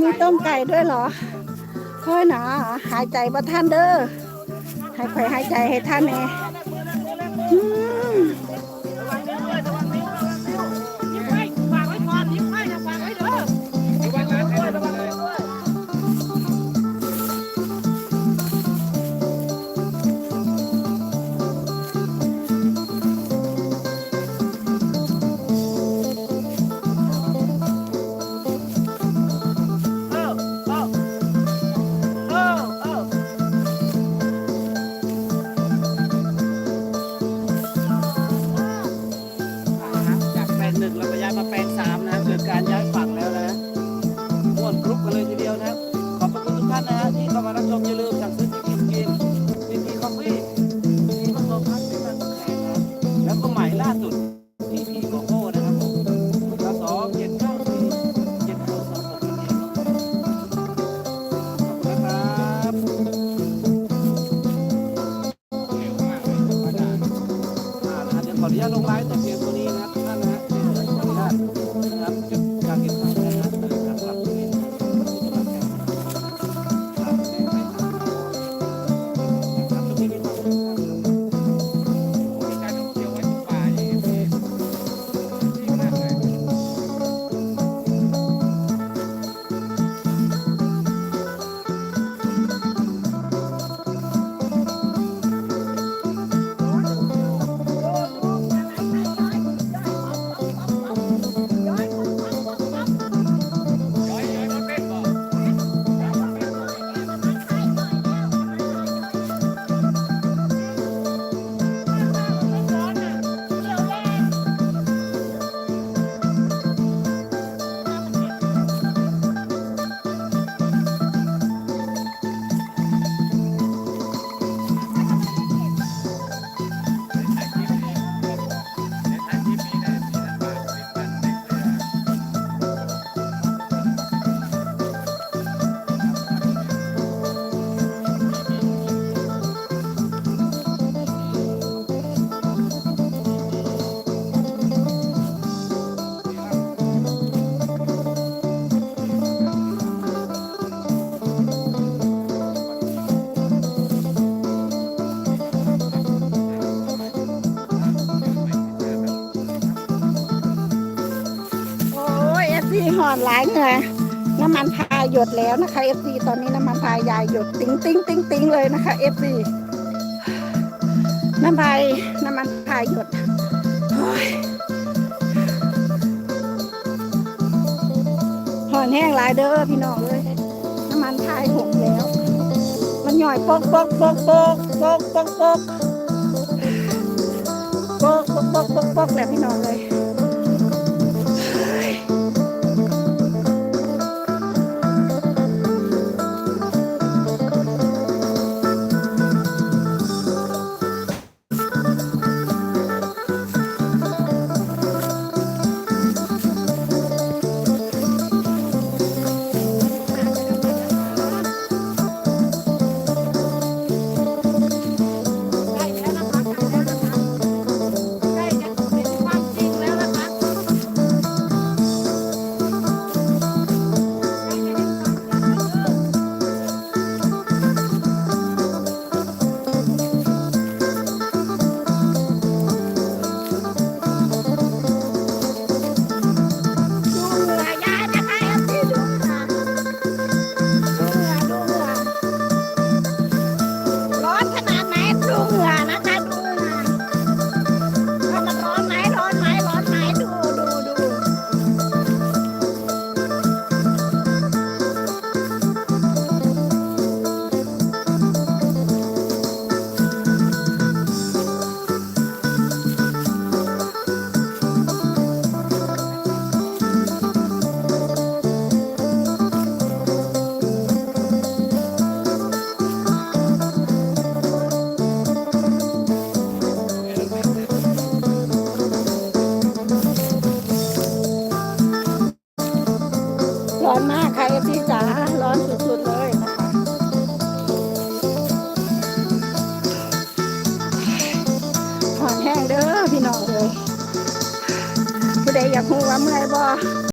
มีต้มไก่ด้วยเหรอเฮ้ยหนาหายใจบ่ท่านเด้อให้ข่อยหายใจให้ท่านเอืม หนึ่งเราก็ย้ายมาแปลงสามนะเกิดการย้ายฝั่งแล้วนะม่วนกรุ๊ปกันเลยทีเดียวนะครับขอบพระคุณทุกท่านนะฮะที่เข้ามารับชมอย่าลืมสั่งซื้อที่กินกินกินกินคอฟฟี่ที่ผสมพันธุ์เป็นมันแข็งนะแล้วก็ใหม่ล่าสุดพีพีโกโก้นะครับผมกสองเจ็ดเก้าสี่เจ็ดหกสองหกนั่นเองขอบคุณนะครับอ่านะฮะเดี๋ยวขออนุญาตลงไลฟ์แต่เพียง lahat. Salamat yung ng ออนหลายเหงื่อน้ำมันพายหยดแล้วนะคะเอฟซีตอนนี้น้ำมันพายยายหยดติ้งติ้งติ้งติ้งเลยนะคะเอฟซีน้ำพายน้ำมันพายหยดโอ้ยหอนแห้งหลายเด้อพี่น้องเลยน้ำมันพายหกแล้ว มันหน่อยโปกโปกโปกโปกโปกโปกโปกโปกโปกโปกโปกโปกแล้วพี่น้องเลยากรู้ว่าเมื่อยบ่